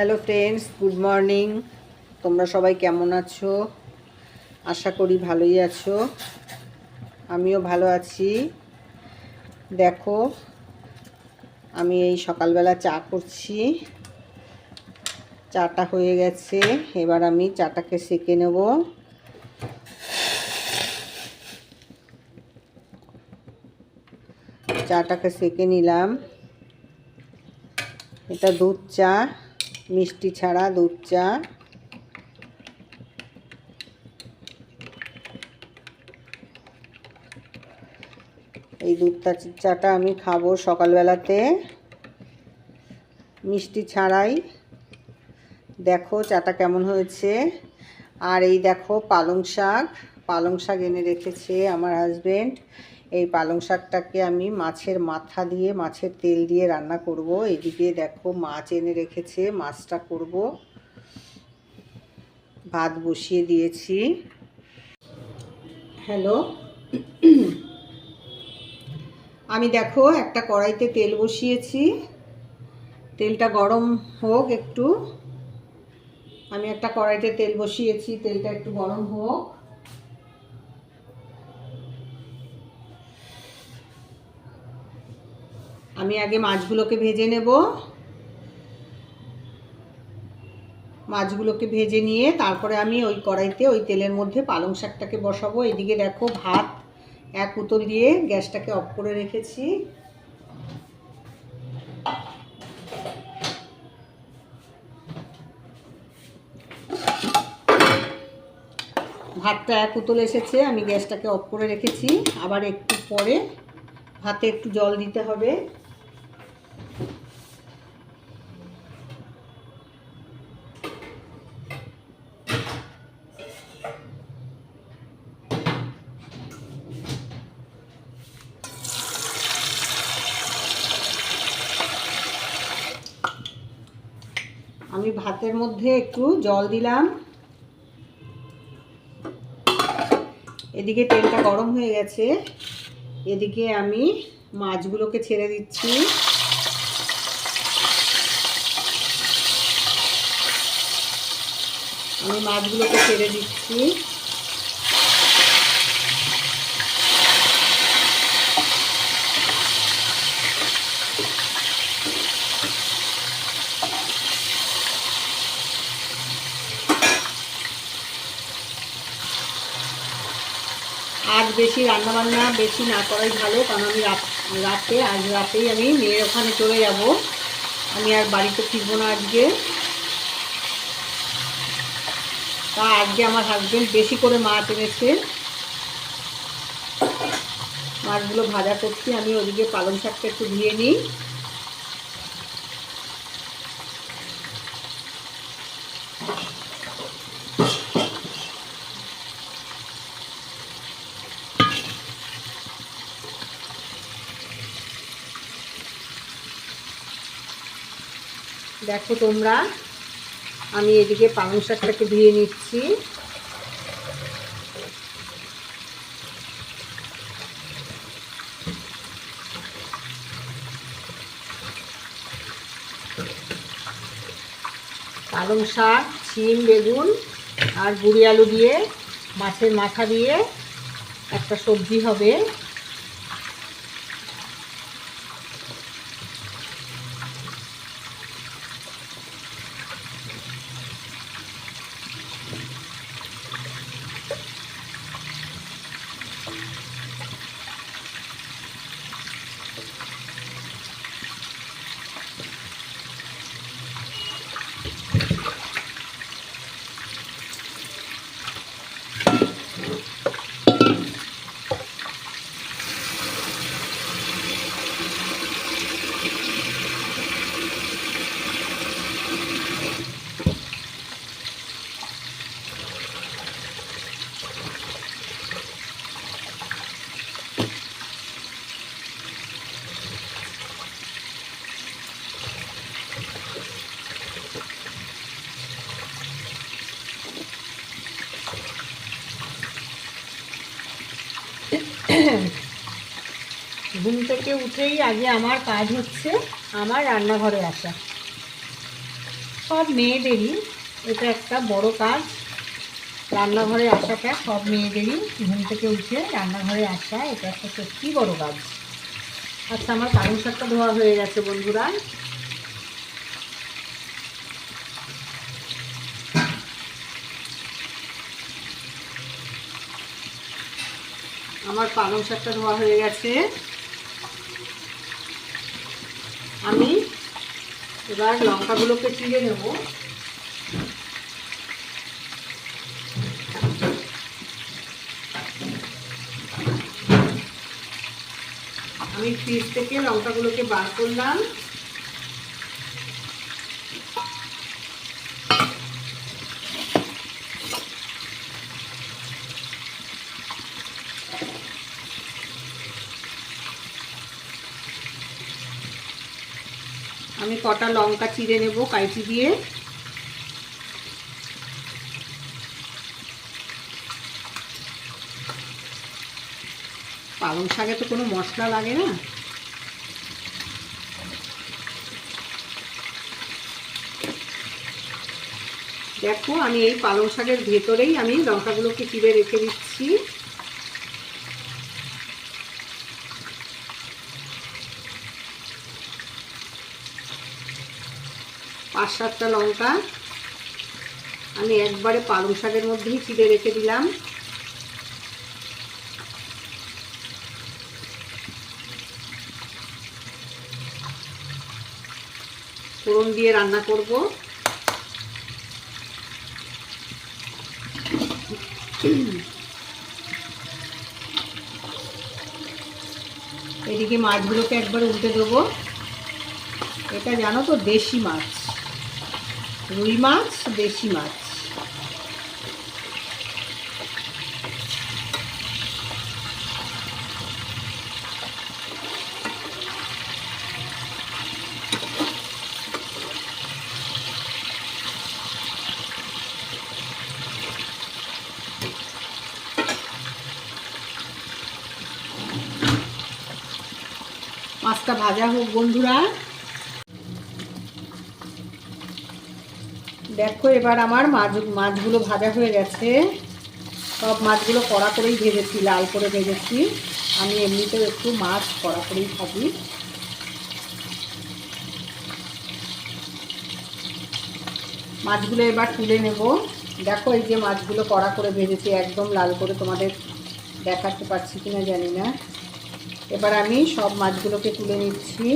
Hello friends good morning তোমরা সবাই কেমন আছো? আশা করি ভালোই আছো। আমিও ভালো আছি। দেখো, আমি এই সকালবেলা চা করছি। চাটা হয়ে গেছে। এবার আমি চাটাকে সেকে নেব। চাটাকে সেকে নিলাম। এটা দুধ চা। মিষ্টি ছাড়া দুধ চা। এই দুধ চাটা আমি খাব সকালবেলাতে। মিষ্টি ছাড়াই। দেখো চাটা কেমন হয়েছে। আর এই দেখো পালং শাক। পালং শাক এনে রেখেছে আমার হাজবেন্ড এই পালং শাকটাকে আমি মাছের মাথা দিয়ে, মাছের তেল দিয়ে রান্না করব। এদিকে দেখো মাছ এনে রেখেছে, মাছটা করব। ভাত বসিয়ে দিয়েছি। হ্যালো। আমি দেখো একটা কড়াইতে তেল বসিয়েছি। তেলটা গরম হোক একটু। আমি একটা কড়াইতে তেল বসিয়েছি, তেলটা একটু গরম হোক। আমি আগে মাছগুলোকে ভেজে নেব। মাছগুলোকে ভেজে নিয়ে তারপরে আমি ওই কড়াইতে ওই তেলের মধ্যে পালং শাকটাকে বসাবো। এদিকে দেখো ভাত এক উতল দিয়ে গ্যাসটাকে অফ করে রেখেছি। ভাতটা এক উতল এসেছে, আমি গ্যাসটাকে অফ করে রেখেছি। আবার একটু পরে ভাতে একটু জল দিতে হবে আমি ভাতের মধ্যে একটু জল দিলাম। এদিকে তেলটা গরম হয়ে গেছে। এদিকে আমি মাছগুলোকে ছেড়ে দিচ্ছি। আমি মাছগুলোকে ছেড়ে দিচ্ছি আজ বেশি রান্নাবান্না বেশি না করাই ভালো, কারণ আমি রাত আজ রাতেই আমি মেয়ের ওখানে চলে যাব। আমি আর বাড়িতে ফিরবো না আজকে। তা আজকে আমার হাজব্যান্ড বেশি করে মাছ এনেছে। মাছগুলো ভাজা করছি, আমি ওদিকে পালং শাকটা একটু ধুয়ে নিই। দেখো তোমরা, আমি এদিকে পালং শাকটাকে ধুয়ে নিচ্ছি। পালং শাক, শিম, বেগুন আর গুড়ি আলু দিয়ে, মাছের মাথা দিয়ে একটা সবজি হবে। ঘুম থেকে উঠেই আগে আমার কাজ হচ্ছে আমার রান্নাঘরে আসা। সব মেয়েদেরই এটা একটা বড় কাজ। রান্নাঘরে আসাটা সব মেয়েদেরই ঘুম থেকে উঠে রান্নাঘরে আসা, এটা একটা সত্যি বড় কাজ। আচ্ছা আমার কারণ শাকটা ধোয়া হয়ে গেছে, বন্ধুরা। আমার পালং শাকটা ধোয়া হয়ে গেছে। আমি এবার লঙ্কাগুলোকে চিড়ে নেব। আমি ফ্রিজ থেকে লঙ্কাগুলোকে বার করলাম আমি কটা লঙ্কা চিড়ে নেব কাইচি দিয়ে। পালং শাকে তো কোনো মশলা লাগে না। দেখো, আমি এই পালং শাকের ভেতরেই আমি লঙ্কাগুলোকে চিড়ে রেখে দিচ্ছি। পাঁচ সাতটা লঙ্কা। আমি একবারে পালং শাকের মধ্যেই চিড়ে রেখে দিলাম। ফোড়ন দিয়ে রান্না করব। এদিকে মাছগুলোকে একবার উল্টে দেবো। এটা জানো তো, দেশি মাছ। রুই মাছ দেশি মাছ। মাছটা ভাজা হোক বন্ধুরা। দেখো, এবার আমার মাছ, মাছগুলো ভাজা হয়ে গেছে। সব মাছগুলো কড়া করেই ভেজেছি, লাল করে ভেজেছি। আমি এমনিতেও একটু মাছ কড়া করেই ভাজি। মাছগুলো এবার তুলে নেব। দেখো, এই যে মাছগুলো কড়া করে ভেজেছি, একদম লাল করে তোমাদের দেখাতে পারছি কিনা জানি না। এবার আমি সব মাছগুলোকে তুলে নিচ্ছি।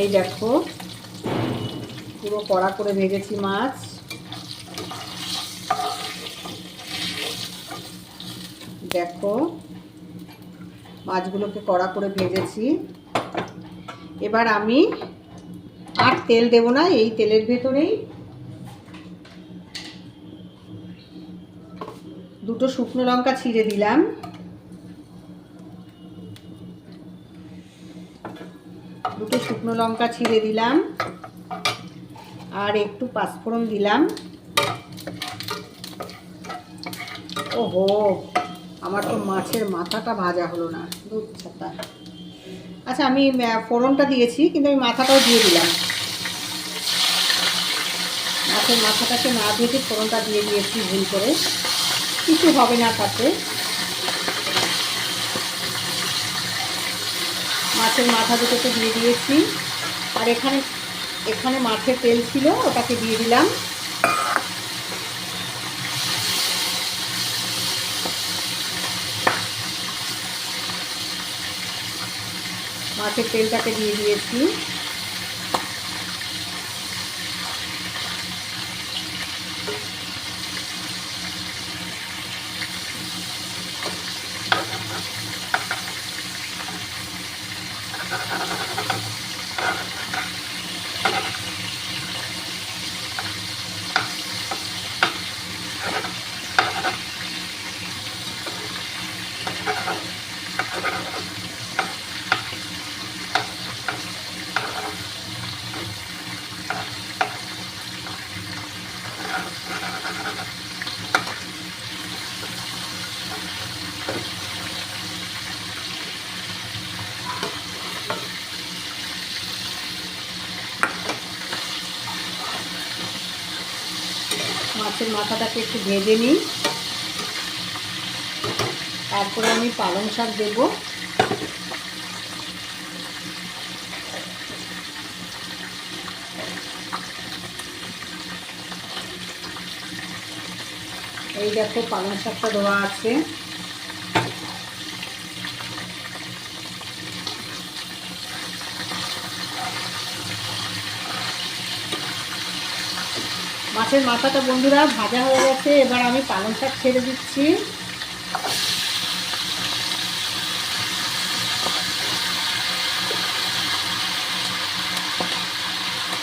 এই দেখো, পুরো কড়া করে ভেজেছি মাছ। দেখো, মাছগুলোকে কড়া করে ভেজেছি। এবার আমি আর তেল দেব না, এই তেলের ভেতরেই দুটো শুকনো লঙ্কা ছিঁড়ে দিলাম। দুটো শুকনো লঙ্কা ছিঁড়ে দিলাম আর একটু পাঁচফোড়ন দিলাম। ওহো, আমার তো মাছের মাথাটা ভাজা হলো না, দুধ ছাতা। আচ্ছা আমি ফোড়নটা দিয়েছি, কিন্তু আমি মাথাটাও দিয়ে দিলাম। মাছের মাথাটাকে না ভেজে ফোড়নটা দিয়ে দিয়েছি ভুল করে। কিছু হবে না তাতে। মাছের মাথা দুটোকে দিয়ে দিয়েছি। আর এখানে এখানে মাছের তেল ছিল, ওটাকে দিয়ে দিলাম। মাছের তেলটাকে দিয়ে দিয়েছি। মাছের মাথাটাকে একটু ভেজে নিই। তারপরে আমি পালং শাক দেব। এই দেখো পালং শাকটা দেওয়া আছে। মাছের মাথাটা বন্ধুরা ভাজা হয়ে গেছে, এবার আমি পালং শাক ছেড়ে দিচ্ছি।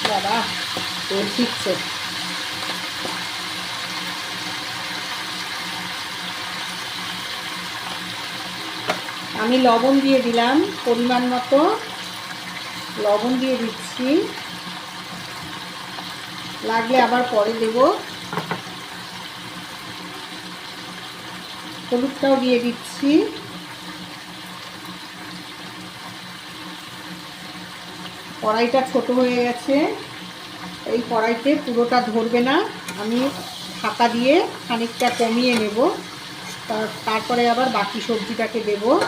বাবা, তেল ঠিকছে আমি লবণ দিয়ে দিলাম, পরিমাণ মতো। লবণ দিয়ে দিচ্ছি। লাগলে আবার পরে দেব। হলুদটাও দিয়ে দিচ্ছি। কড়াইটা ছোট হয়ে গেছে। এই কড়াইতে পুরোটা ধরবে না। আমি ঢাকা দিয়ে খানিকটা কমিয়ে নেব। তার- তারপরে আবার বাকি সবজিটাকে দেব।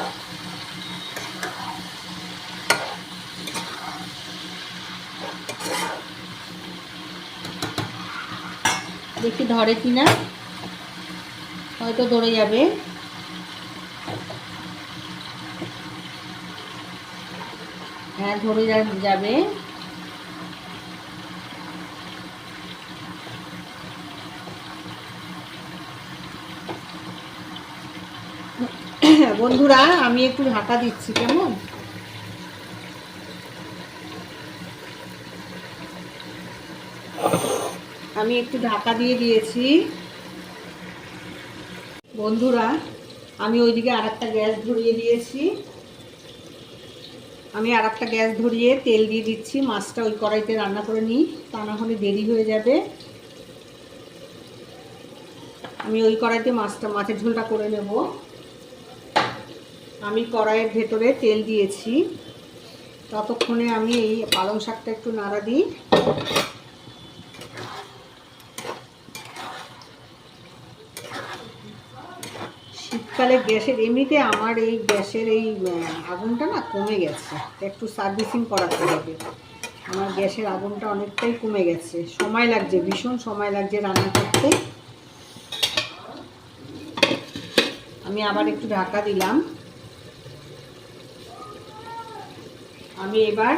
দেখি ধরে কিনা। হয়তো ধরে যাবে। হ্যাঁ ধরে যাবে। বন্ধুরা, আমি একটু ঢাকা দিচ্ছি, কেমন? আমি একটু ঢাকা দিয়ে দিয়েছি। বন্ধুরা, আমি ওইদিকে আর একটা গ্যাস ধরিয়ে দিয়েছি। আমি আর একটা গ্যাস ধরিয়ে তেল দিয়ে দিচ্ছি। মাছটা ওই কড়াইতে রান্না করে নিই, তা না হলে দেরি হয়ে যাবে। আমি ওই কড়াইতে মাছটা, মাছের ঝোলটা করে নেব। আমি কড়াইয়ের ভেতরে তেল দিয়েছি। ততক্ষণে আমি এই পালং শাকটা একটু নাড়া দিই। শীতকালে গ্যাসের, এমনিতে আমার এই গ্যাসের এই আগুনটা না কমে গেছে। একটু সার্ভিসিং করাতে হবে। আমার গ্যাসের আগুনটা অনেকটাই কমে গেছে। সময় লাগছে, ভীষণ সময় লাগছে রান্না করতে। আমি আবার একটু ঢাকা দিলাম। আমি এবার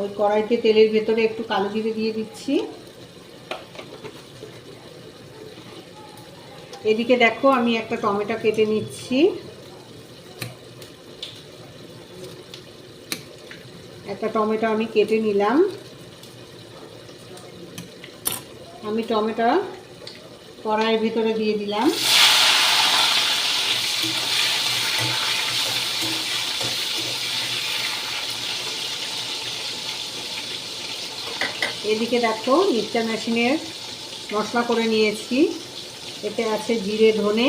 ওই কড়াইতে তেলের ভেতরে একটু কালো জিরে দিয়ে দিচ্ছি। এদিকে দেখো, আমি একটা টমেটো কেটে নিচ্ছি। একটা টমেটো আমি কেটে নিলাম। আমি টমেটো কড়াইয়ের ভিতরে দিয়ে দিলাম। এদিকে দেখো, মিক্সচার মেশিনের মশলা করে নিয়েছি। এতে আছে জিরে, ধনে,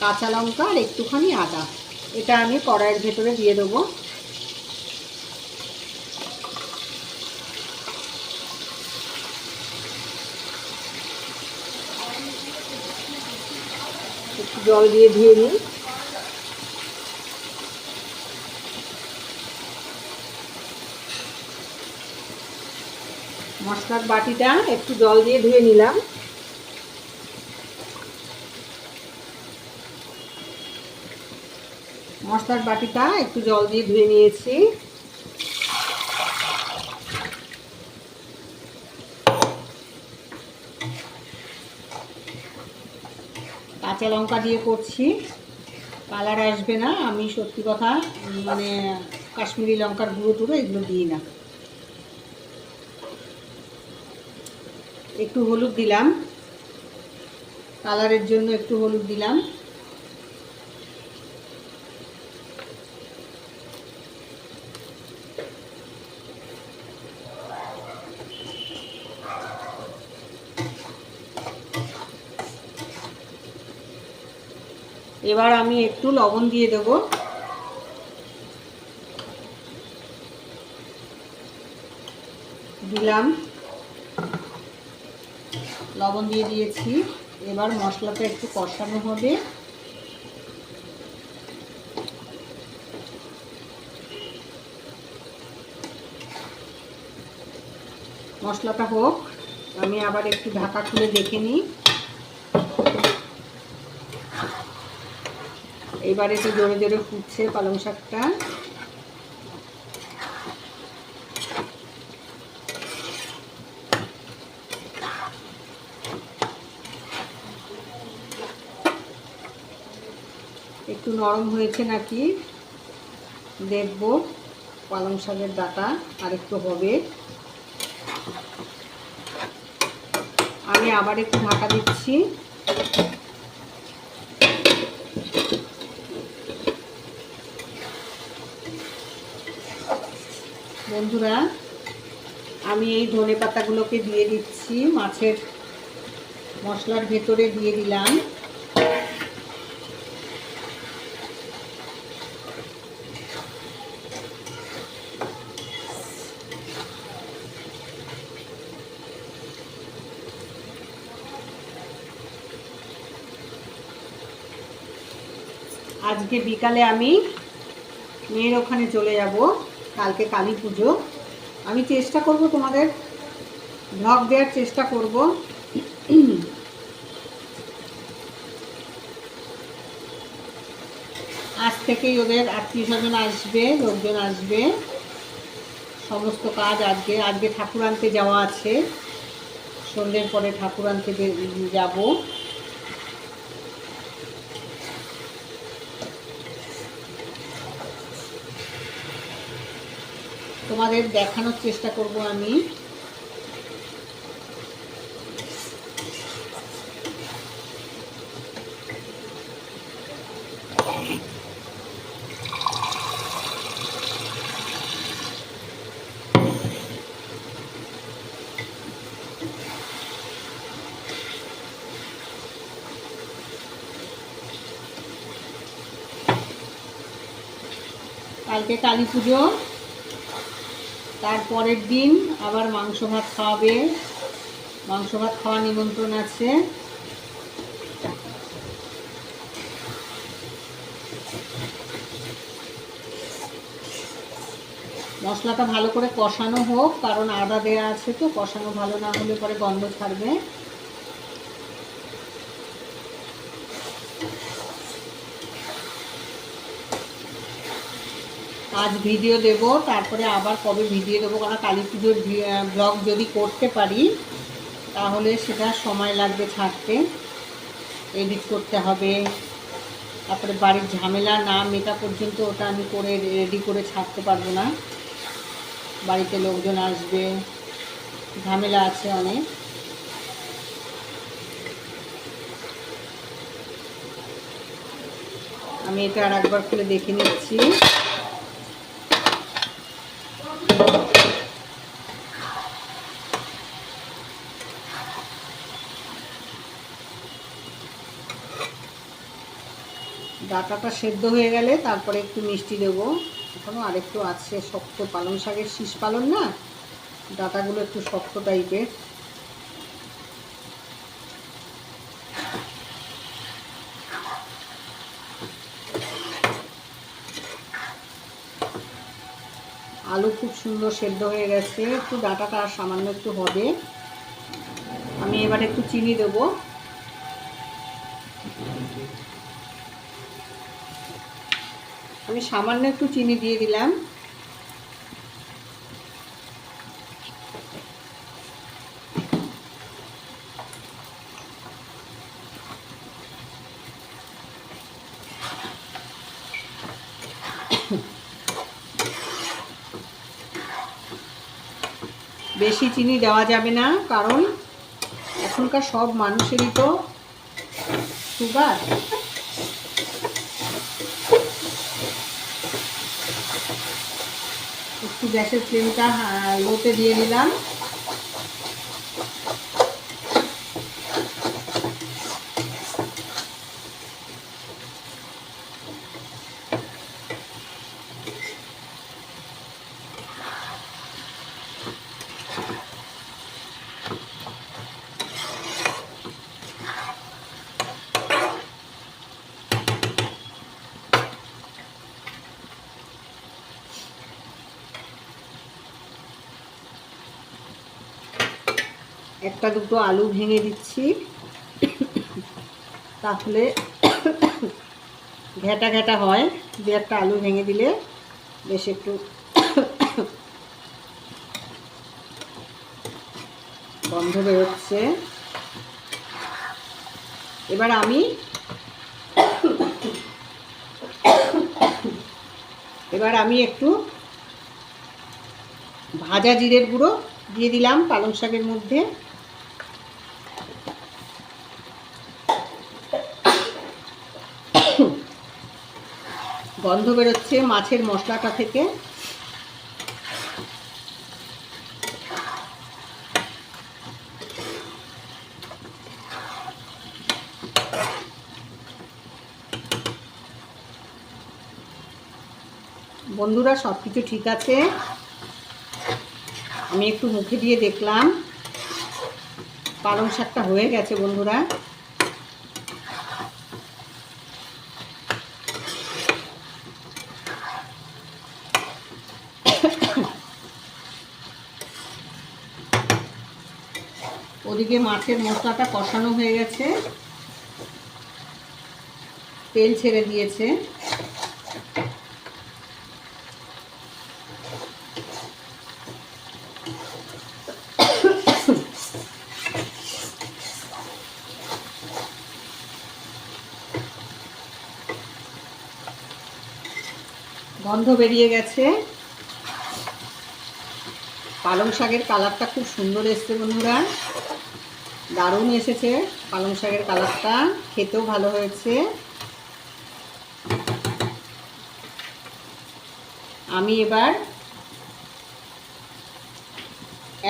কাঁচা লঙ্কা আর একটুখানি আদা। এটা আমি কড়াইয়ের ভেতরে দিয়ে দেবো। একটু জল দিয়ে ধুয়ে নিই। মশলার বাটিটা একটু জল দিয়ে ধুয়ে নিলাম। মশলার বাটিটা একটু জল দিয়ে ধুয়ে নিয়েছি। কাঁচা লঙ্কা দিয়ে করছি। কালার আসবে না, আমি সত্যি কথা মানে কাশ্মীরি লঙ্কার গুঁড়ো টুড়ো এগুলো দিই না। একটু হলুদ দিলাম। কালারের জন্য একটু হলুদ দিলাম। এবার আমি একটু লবণ দিয়ে দেবো। দিলাম। লবণ দিয়ে দিয়েছি। এবার মশলাটা একটু কষানো হবে। মশলাটা হোক, আমি আবার একটু ঢাকা খুলে দেখে নিই। এবারে তো জোরে জোরে ফুটছে পালং শাকটা। একটু নরম হয়েছে নাকি? দেখব পালং শাকের ডাটা আর একটু হবে। আমি আবার একটু ঢাকা দিচ্ছি। বন্ধুরা, আমি এই ধনে পাতাগুলোকে দিয়ে দিচ্ছি, মাছের মশলার ভেতরে দিয়ে দিলাম। আজকে বিকালে আমি মেয়ের ওখানে চলে যাব। কালকে কালী পুজো। আমি চেষ্টা করব তোমাদের ব্লগ দেওয়ার চেষ্টা করব। আজ থেকেই ওদের আত্মীয় স্বজন আসবে, লোকজন আসবে। সমস্ত কাজ আজকে আজকে ঠাকুর আনতে যাওয়া আছে। সন্ধ্যের পরে ঠাকুর আনতে যাব। তোমাদের দেখানোর চেষ্টা করব আমি। কালকে কালী পুজো। তারপরের দিন আবার মাংস ভাত খাওয়াবে। মাংস ভাত খাওয়া নিমন্ত্রণ আছে। মশলাটা ভালো করে কষানো হোক, কারণ আদা দেওয়া আছে তো, কষানো ভালো না হলে পরে গন্ধ ছাড়বে। আজ ভিডিও দেব, তারপরে আবার কবে ভিডিও দেবো, কারণ কালী পুজোর ব্লগ যদি করতে পারি, তাহলে সেটা সময় লাগবে ছাড়তে। এডিট করতে হবে। তারপরে বাড়ির ঝামেলা না মেটা পর্যন্ত ওটা আমি করে রেডি করে ছাড়তে পারব না। বাড়িতে লোকজন আসবে, ঝামেলা আছে অনেক। আমি এটা আর একবার খুলে দেখে নিচ্ছি। ডাটাটা সেদ্ধ হয়ে গেলে তারপরে একটু মিষ্টি দেবো। এখনও আরেকটু আছে শক্ত পালং শাকের শীষ পালন না? ডাটাগুলো একটু শক্ত টাইপের আলু খুব সুন্দর সেদ্ধ হয়ে গেছে। একটু ডাটাটা সামান্য একটু হবে। আমি এবার একটু চিনি দেবো। আমি সামান্য একটু চিনি দিয়ে দিলাম। বেশি চিনি দেওয়া যাবে না, কারণ এখনকার সব মানুষেরই তো সুগার একটু গ্যাসের ফ্লেমটা লোতে দিয়ে দিলাম। একটা দুটো আলু ভেঙে দিচ্ছি। তাহলে ঘেটা ঘেটা হয়। দু একটা আলু ভেঙে দিলে বেশ একটু গন্ধ বেরোচ্ছে। এবার আমি এবার আমি একটু ভাজা জিরের গুঁড়ো দিয়ে দিলাম পালং শাকের মধ্যে। গন্ধ বেরোচ্ছে মাছের মশলাটা থেকে। বন্ধুরা সব কিছু ঠিক আছে? আমি একটু মুখে দিয়ে দেখলাম। পালং শাকটা হয়ে গেছে বন্ধুরা। ওদিকে মাছের মশলাটা কষানো হয়ে গেছে। তেল ছেড়ে দিয়েছে। গন্ধ বেরিয়ে গেছে। পালং শাকের কালারটা খুব সুন্দর এসছে বন্ধুরা। দারুণ এসেছে। পালং শাকের কালারটা খেতেও ভালো হয়েছে। আমি এবার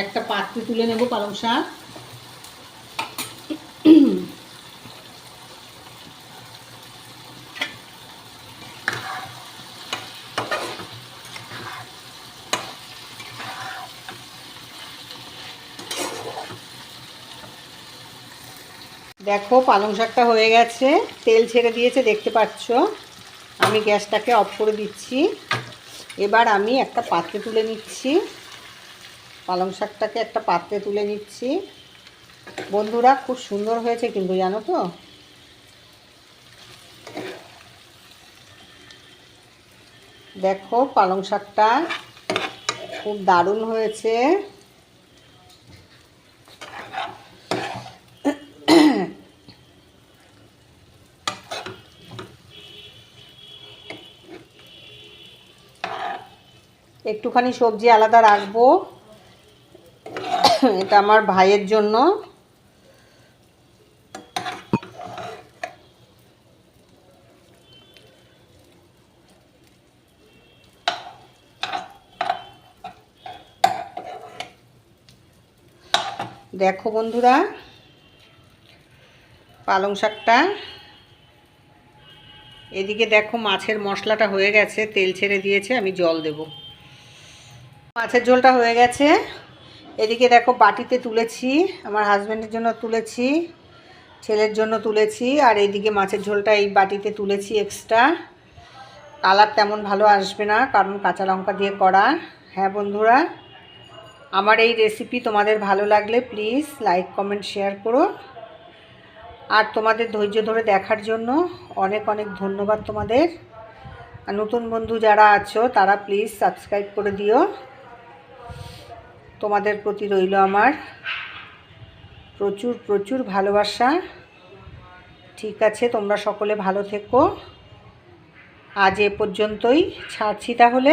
একটা পাত্রে তুলে নেব পালং শাক। দেখো, পালং শাকটা হয়ে গেছে। তেল ছেড়ে দিয়েছে, দেখতে পাচ্ছ? আমি গ্যাসটাকে অফ করে দিচ্ছি। এবার আমি একটা পাত্রে তুলে নিচ্ছি। পালং শাকটাকে একটা পাত্রে তুলে নিচ্ছি। বন্ধুরা, খুব সুন্দর হয়েছে কিন্তু, জানো তো? দেখো, পালং শাকটা খুব দারুণ হয়েছে। একটুখানি সবজি আলাদা রাখব। এটা আমার ভাইয়ের জন্য। দেখো বন্ধুরা, পালং শাকটা। এদিকে দেখো মাছের মশলাটা হয়ে গেছে, তেল ছেড়ে দিয়েছে, আমি জল দেব। মাছের ঝোলটা হয়ে গেছে। এদিকে দেখো বাটিতে তুলেছি, আমার হাজব্যান্ডের জন্য তুলেছি, ছেলের জন্য তুলেছি, আর এইদিকে মাছের ঝোলটা এই বাটিতে তুলেছি এক্সট্রা কালার তেমন ভালো আসবে না, কারণ কাঁচা লঙ্কা দিয়ে করা। হ্যাঁ বন্ধুরা, আমার এই রেসিপি তোমাদের ভালো লাগলে প্লিজ লাইক কমেন্ট শেয়ার করো। আর তোমাদের ধৈর্য ধরে দেখার জন্য অনেক অনেক ধন্যবাদ তোমাদের। নতুন বন্ধু যারা আছো, তারা প্লিজ সাবস্ক্রাইব করে দিও। তোমাদের প্রতি রইল আমার প্রচুর প্রচুর ভালোবাসা। ঠিক আছে, তোমরা সকলে ভালো থেকো। আজ এ পর্যন্তই ছাড়ছি তাহলে।